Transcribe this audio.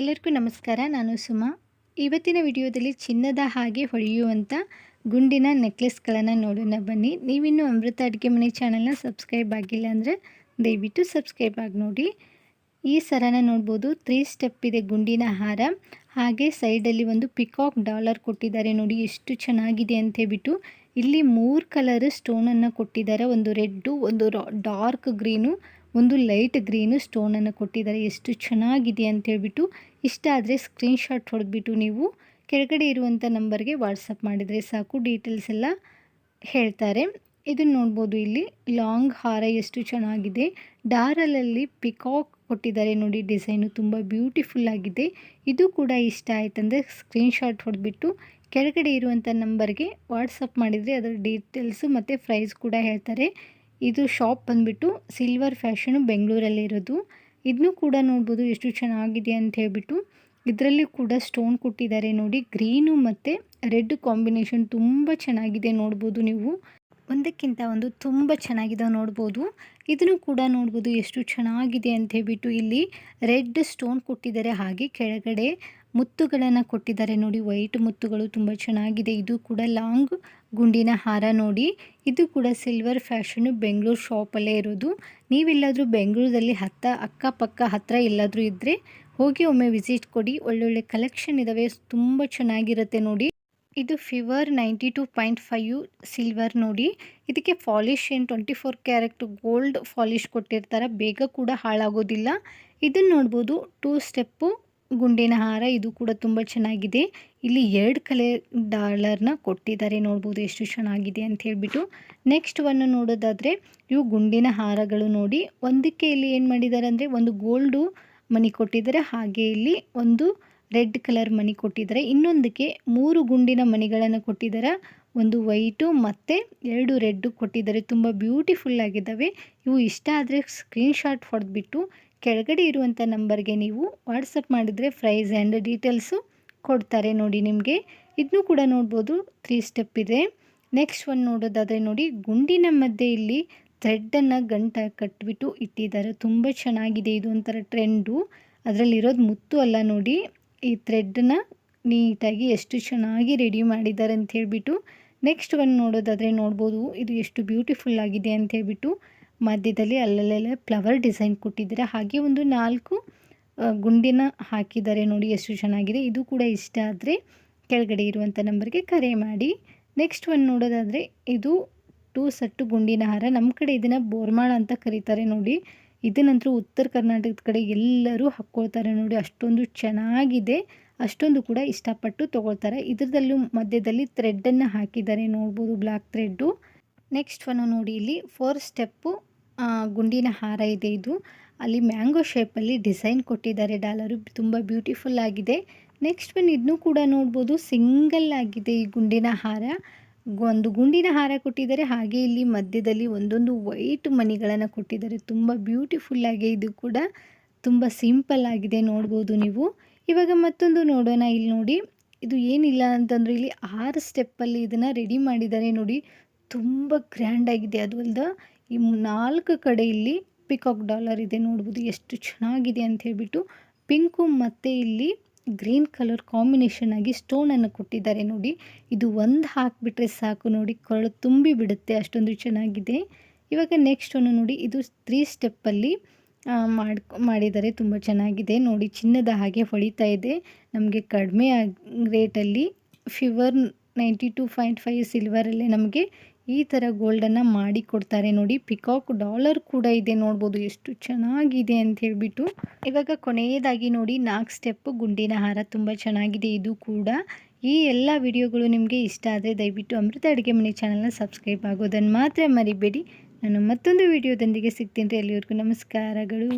ಎಲ್ಲರಿಗೂ ನಮಸ್ಕಾರ, ನಾನು ಸುಮಾ. ಇವತ್ತಿನ ವಿಡಿಯೋದಲ್ಲಿ ಚಿನ್ನದ ಹಾಗೆ ಹೊಳೆಯುವಂಥ ಗುಂಡಿನ ನೆಕ್ಲೆಸ್ಗಳನ್ನು ನೋಡೋಣ ಬನ್ನಿ. ನೀವಿನ್ನೂ ಅಮೃತ ಅಡುಗೆ ಮನೆ ಚಾನಲ್ನ ಸಬ್ಸ್ಕ್ರೈಬ್ ಆಗಿಲ್ಲ ಅಂದರೆ ದಯವಿಟ್ಟು ಸಬ್ಸ್ಕ್ರೈಬ್ ಆಗಿ ನೋಡಿ. ಈ ಸರನ ನೋಡ್ಬೋದು, ತ್ರೀ ಸ್ಟೆಪ್ ಇದೆ ಗುಂಡಿನ ಹಾರ. ಹಾಗೆ ಸೈಡಲ್ಲಿ ಒಂದು ಪಿಕಾಕ್ ಡಾಲರ್ ಕೊಟ್ಟಿದ್ದಾರೆ ನೋಡಿ, ಎಷ್ಟು ಚೆನ್ನಾಗಿದೆ ಅಂತ ಹೇಳ್ಬಿಟ್ಟು. ಇಲ್ಲಿ ಮೂರು ಕಲರ್ ಸ್ಟೋನನ್ನು ಕೊಟ್ಟಿದ್ದಾರೆ, ಒಂದು ರೆಡ್ಡು, ಒಂದು ಡಾರ್ಕ್ ಗ್ರೀನು. ಒಂದು ಲೈಟ್ ಗ್ರೀನು ಸ್ಟೋನನ್ನು ಕೊಟ್ಟಿದ್ದಾರೆ. ಎಷ್ಟು ಚೆನ್ನಾಗಿದೆ ಅಂತ ಹೇಳ್ಬಿಟ್ಟು ಇಷ್ಟ ಆದರೆ ಸ್ಕ್ರೀನ್ಶಾಟ್ ಹೊಡೆದ್ಬಿಟ್ಟು ನೀವು ಕೆಳಗಡೆ ಇರುವಂಥ ನಂಬರ್ಗೆ ವಾಟ್ಸಪ್ ಮಾಡಿದರೆ ಸಾಕು. ಡೀಟೇಲ್ಸ್ ಎಲ್ಲ ಹೇಳ್ತಾರೆ. ಇದನ್ನು ನೋಡ್ಬೋದು ಇಲ್ಲಿ ಲಾಂಗ್ ಹಾರ ಎಷ್ಟು ಚೆನ್ನಾಗಿದೆ. ಡಾರಲಲ್ಲಿ ಪಿಕಾಕ್ ಕೊಟ್ಟಿದ್ದಾರೆ ನೋಡಿ, ಡಿಸೈನು ತುಂಬ ಬ್ಯೂಟಿಫುಲ್ ಆಗಿದೆ. ಇದು ಕೂಡ ಇಷ್ಟ ಆಯ್ತಂದರೆ ಸ್ಕ್ರೀನ್ಶಾಟ್ ಹೊಡೆದ್ಬಿಟ್ಟು ಕೆಳಗಡೆ ಇರುವಂಥ ನಂಬರ್ಗೆ ವಾಟ್ಸಪ್ ಮಾಡಿದರೆ ಅದರ ಡೀಟೇಲ್ಸು ಮತ್ತು ಪ್ರೈಸ್ ಕೂಡ ಹೇಳ್ತಾರೆ. ಇದು ಶಾಪ್ ಬಂದುಬಿಟ್ಟು ಸಿಲ್ವರ್ ಫ್ಯಾಷನು ಬೆಂಗಳೂರಲ್ಲಿ ಇರೋದು. ಇದನ್ನು ಕೂಡ ನೋಡ್ಬೋದು ಎಷ್ಟು ಚೆನ್ನಾಗಿದೆ ಅಂತ ಹೇಳ್ಬಿಟ್ಟು. ಇದರಲ್ಲಿ ಕೂಡ ಸ್ಟೋನ್ ಕೊಟ್ಟಿದ್ದಾರೆ ನೋಡಿ. ಗ್ರೀನು ಮತ್ತು ರೆಡ್ ಕಾಂಬಿನೇಷನ್ ತುಂಬ ಚೆನ್ನಾಗಿದೆ ನೋಡ್ಬೋದು ನೀವು. ಒಂದಕ್ಕಿಂತ ಒಂದು ತುಂಬ ಚೆನ್ನಾಗಿದೆ ನೋಡ್ಬೋದು. ಇದನ್ನು ಕೂಡ ನೋಡ್ಬೋದು ಎಷ್ಟು ಚೆನ್ನಾಗಿದೆ ಅಂತ ಹೇಳ್ಬಿಟ್ಟು ಇಲ್ಲಿ ರೆಡ್ ಸ್ಟೋನ್ ಕೊಟ್ಟಿದ್ದಾರೆ, ಹಾಗೆ ಕೆಳಗಡೆ ಮುತ್ತುಗಳನ್ನು ಕೊಟ್ಟಿದ್ದಾರೆ ನೋಡಿ. ವೈಟ್ ಮುತ್ತುಗಳು ತುಂಬ ಚೆನ್ನಾಗಿದೆ. ಇದು ಕೂಡ ಲಾಂಗ್ ಗುಂಡಿನ ಹಾರ ನೋಡಿ. ಇದು ಕೂಡ ಸಿಲ್ವರ್ ಫ್ಯಾಷನ್ ಬೆಂಗಳೂರು ಶಾಪಲ್ಲೇ ಇರೋದು. ನೀವೆಲ್ಲಾದರೂ ಬೆಂಗಳೂರಲ್ಲಿ ಹತ್ತ ಅಕ್ಕಪಕ್ಕ ಹತ್ತಿರ ಎಲ್ಲಾದರೂ ಇದ್ದರೆ ಹೋಗಿ ಒಮ್ಮೆ ವಿಸಿಟ್ ಕೊಡಿ. ಒಳ್ಳೊಳ್ಳೆ ಕಲೆಕ್ಷನ್ ಇದ್ದಾವೆ ತುಂಬ ಚೆನ್ನಾಗಿರುತ್ತೆ ನೋಡಿ. ಇದು fever ninety two point five silver ನೋಡಿ. ಇದಕ್ಕೆ ಫಾಲಿಶ್ ಏನು twenty four carat gold polish ಕೊಟ್ಟಿರ್ತಾರೆ. ಬೇಗ ಕೂಡ ಹಾಳಾಗೋದಿಲ್ಲ. ಇದನ್ನು ನೋಡ್ಬೋದು, ಟೂ ಸ್ಟೆಪ್ಪು ಗುಂಡಿನ ಹಾರ. ಇದು ಕೂಡ ತುಂಬ ಚೆನ್ನಾಗಿದೆ. ಇಲ್ಲಿ ಎರಡು ಕಲೆ ಡಾಲರ್ನ ಕೊಟ್ಟಿದ್ದಾರೆ. ನೋಡ್ಬೋದು ಎಷ್ಟು ಚೆನ್ನಾಗಿದೆ ಅಂತ ಹೇಳ್ಬಿಟ್ಟು. ನೆಕ್ಸ್ಟ್ ಒನ್ ನೋಡೋದಾದರೆ, ಇವು ಗುಂಡಿನ ಹಾರಗಳು ನೋಡಿ. ಒಂದಕ್ಕೆ ಇಲ್ಲಿ ಏನು ಮಾಡಿದ್ದಾರೆ ಅಂದರೆ, ಒಂದು ಗೋಲ್ಡು ಮನಿ ಕೊಟ್ಟಿದ್ದಾರೆ. ಹಾಗೆ ಇಲ್ಲಿ ಒಂದು ರೆಡ್ ಕಲರ್ ಮನಿ ಕೊಟ್ಟಿದ್ದಾರೆ. ಇನ್ನೊಂದಕ್ಕೆ ಮೂರು ಗುಂಡಿನ ಮಣಿಗಳನ್ನು ಕೊಟ್ಟಿದ್ದಾರೆ. ಒಂದು ವೈಟು ಮತ್ತು ಎರಡು ರೆಡ್ಡು ಕೊಟ್ಟಿದ್ದಾರೆ. ತುಂಬ ಬ್ಯೂಟಿಫುಲ್ ಆಗಿದ್ದಾವೆ. ಇವು ಇಷ್ಟ ಆದರೆ ಸ್ಕ್ರೀನ್ಶಾಟ್ ಹೊಡೆದ್ಬಿಟ್ಟು ಕೆಳಗಡೆ ಇರುವಂಥ ನಂಬರ್ಗೆ ನೀವು ವಾಟ್ಸಪ್ ಮಾಡಿದರೆ ಪ್ರೈಸ್ ಆ್ಯಂಡ್ ಡೀಟೇಲ್ಸು ಕೊಡ್ತಾರೆ ನೋಡಿ ನಿಮಗೆ. ಇದನ್ನು ಕೂಡ ನೋಡ್ಬೋದು. ತ್ರೀ ಸ್ಟೆಪ್ ಇದೆ. ನೆಕ್ಸ್ಟ್ ಒನ್ ನೋಡೋದಾದರೆ ನೋಡಿ, ಗುಂಡಿನ ಮಧ್ಯೆ ಇಲ್ಲಿ ಥ್ರೆಡ್ಡನ್ನು ಗಂಟ ಕಟ್ಬಿಟ್ಟು ಇಟ್ಟಿದ್ದಾರೆ. ತುಂಬ ಚೆನ್ನಾಗಿದೆ. ಇದು ಒಂಥರ ಟ್ರೆಂಡು. ಅದರಲ್ಲಿರೋದು ಮುತ್ತು ಅಲ್ಲ ನೋಡಿ. ಈ ಥ್ರೆಡ್ನ ನೀಟಾಗಿ ಎಷ್ಟು ಚೆನ್ನಾಗಿ ರೆಡಿ ಮಾಡಿದ್ದಾರೆ ಅಂತ ಹೇಳಿಬಿಟ್ಟು ನೆಕ್ಸ್ಟ್ ಒಂದು ನೋಡೋದಾದರೆ ನೋಡ್ಬೋದು. ಇದು ಎಷ್ಟು ಬ್ಯೂಟಿಫುಲ್ ಆಗಿದೆ ಅಂತ ಹೇಳ್ಬಿಟ್ಟು ಮಧ್ಯದಲ್ಲಿ ಅಲ್ಲಲ್ಲೆಲ್ಲ ಫ್ಲವರ್ ಡಿಸೈನ್ ಕೊಟ್ಟಿದ್ದಾರೆ. ಹಾಗೆ ಒಂದು ನಾಲ್ಕು ಗುಂಡಿನ ಹಾಕಿದ್ದಾರೆ ನೋಡಿ ಎಷ್ಟು ಚೆನ್ನಾಗಿದೆ. ಇದು ಕೂಡ ಇಷ್ಟ ಆದರೆ ಕೆಳಗಡೆ ಇರುವಂಥ ನಂಬರ್ಗೆ ಕರೆ ಮಾಡಿ. ನೆಕ್ಸ್ಟ್ ಒಂದು ನೋಡೋದಾದರೆ ಇದು ಟೂ ಸಟ್ಟು ಗುಂಡಿನ ಹಾರ. ನಮ್ಮ ಕಡೆ ಇದನ್ನು ಬೋರ್ಮಾಳ ಅಂತ ಕರೀತಾರೆ ನೋಡಿ. ಇದನ್ನಂತೂ ಉತ್ತರ ಕರ್ನಾಟಕದ ಕಡೆ ಎಲ್ಲರೂ ಹಾಕ್ಕೊಳ್ತಾರೆ ನೋಡಿ, ಅಷ್ಟೊಂದು ಚೆನ್ನಾಗಿದೆ. ಅಷ್ಟೊಂದು ಕೂಡ ಇಷ್ಟಪಟ್ಟು ತೊಗೊಳ್ತಾರೆ. ಇದರದಲ್ಲೂ ಮಧ್ಯದಲ್ಲಿ ಥ್ರೆಡ್ಡನ್ನು ಹಾಕಿದ್ದಾರೆ. ನೋಡ್ಬೋದು ಬ್ಲ್ಯಾಕ್ ಥ್ರೆಡ್ಡು ನೆಕ್ಸ್ಟ್ ಒನ್ ನೋಡಿ ಇಲ್ಲಿ ಫೋರ್ ಸ್ಟೆಪ್ಪು ಗುಂಡಿನ ಹಾರ ಇದೆ ಇದು. ಅಲ್ಲಿ ಮ್ಯಾಂಗೋ ಶೇಪಲ್ಲಿ ಡಿಸೈನ್ ಕೊಟ್ಟಿದ್ದಾರೆ ಡಾಲರು. ತುಂಬ ಬ್ಯೂಟಿಫುಲ್ ಆಗಿದೆ. ನೆಕ್ಸ್ಟ್ ಒನ್ ಇದನ್ನು ಕೂಡ ನೋಡ್ಬೋದು ಸಿಂಗಲ್ ಆಗಿದೆ ಈ ಗುಂಡಿನ ಹಾರ. ಒಂದು ಗುಂಡಿನ ಹಾರ ಕೊಟ್ಟಿದ್ದಾರೆ. ಹಾಗೆ ಇಲ್ಲಿ ಮಧ್ಯದಲ್ಲಿ ಒಂದೊಂದು ವೈಟ್ ಮಣಿಗಳನ್ನು ಕೊಟ್ಟಿದ್ದಾರೆ. ತುಂಬ ಬ್ಯೂಟಿಫುಲ್ ಆಗಿ ಇದು ಕೂಡ ತುಂಬ ಸಿಂಪಲ್ ಆಗಿದೆ ನೋಡ್ಬೋದು ನೀವು. ಇವಾಗ ಮತ್ತೊಂದು ನೋಡೋಣ ಇಲ್ಲಿ ನೋಡಿ. ಇದು ಏನಿಲ್ಲ ಅಂತಂದರೆ ಇಲ್ಲಿ ಆರು ಸ್ಟೆಪ್ಪಲ್ಲಿ ಇದನ್ನು ರೆಡಿ ಮಾಡಿದ್ದಾರೆ ನೋಡಿ. ತುಂಬ ಗ್ರ್ಯಾಂಡಾಗಿದೆ ಅದು ಅಲ್ಲದ ಈ ನಾಲ್ಕು ಕಡೆ ಇಲ್ಲಿ ಪಿಕಾಕ್ ಡಾಲರ್ ಇದೆ ನೋಡ್ಬೋದು. ಎಷ್ಟು ಚೆನ್ನಾಗಿದೆ ಅಂತ ಹೇಳ್ಬಿಟ್ಟು ಪಿಂಕು ಮತ್ತು ಇಲ್ಲಿ ಗ್ರೀನ್ ಕಲರ್ ಕಾಂಬಿನೇಷನ್ ಆಗಿ ಸ್ಟೋನನ್ನು ಕೊಟ್ಟಿದ್ದಾರೆ ನೋಡಿ. ಇದು ಒಂದು ಹಾಕಿಬಿಟ್ರೆ ಸಾಕು ನೋಡಿ. ಕೊರಳು ತುಂಬಿ ಬಿಡುತ್ತೆ, ಅಷ್ಟೊಂದು ಚೆನ್ನಾಗಿದೆ. ಇವಾಗ ನೆಕ್ಸ್ಟ್ ಒಂದು ನೋಡಿ. ಇದು ತ್ರೀ ಸ್ಟೆಪ್ಪಲ್ಲಿ ಮಾಡ್ಕೊ ಮಾಡಿದ್ದಾರೆ ತುಂಬ ಚೆನ್ನಾಗಿದೆ. ನೋಡಿ, ಚಿನ್ನದ ಹಾಗೆ ಹೊಳಿತಾ ಇದೆ. ನಮಗೆ ಕಡಿಮೆ ರೇಟಲ್ಲಿ ಫಿವರ್ ನೈಂಟಿ ಟು ಪಾಯಿಂಟ್ ಫೈವ್ ಸಿಲ್ವರಲ್ಲೇ ನಮಗೆ ಈ ಥರ ಗೋಲ್ಡನ್ನು ಮಾಡಿ ಕೊಡ್ತಾರೆ ನೋಡಿ. ಪಿಕಾಕ್ ಡಾಲರ್ ಕೂಡ ಇದೆ ನೋಡ್ಬೋದು. ಎಷ್ಟು ಚೆನ್ನಾಗಿದೆ ಅಂತ ಹೇಳಿಬಿಟ್ಟು. ಇವಾಗ ಕೊನೆಯದಾಗಿ ನೋಡಿ ನಾಲ್ಕು ಸ್ಟೆಪ್ ಗುಂಡಿನ ಹಾರ ತುಂಬ ಚೆನ್ನಾಗಿದೆ ಇದು ಕೂಡ. ಈ ಎಲ್ಲ ವಿಡಿಯೋಗಳು ನಿಮಗೆ ಇಷ್ಟ ಆದರೆ ದಯವಿಟ್ಟು ಅಮೃತ ಅಡುಗೆ ಮನೆ ಚಾನಲ್ನ ಸಬ್ಸ್ಕ್ರೈಬ್ ಆಗೋದನ್ನು ಮಾತ್ರ ಮರಿಬೇಡಿ. ನಾನು ಮತ್ತೊಂದು ವಿಡಿಯೋದೊಂದಿಗೆ ಸಿಗ್ತೀನಿ ರೀ ಅಲ್ಲಿವರೆಗೂ ನಮಸ್ಕಾರಗಳು.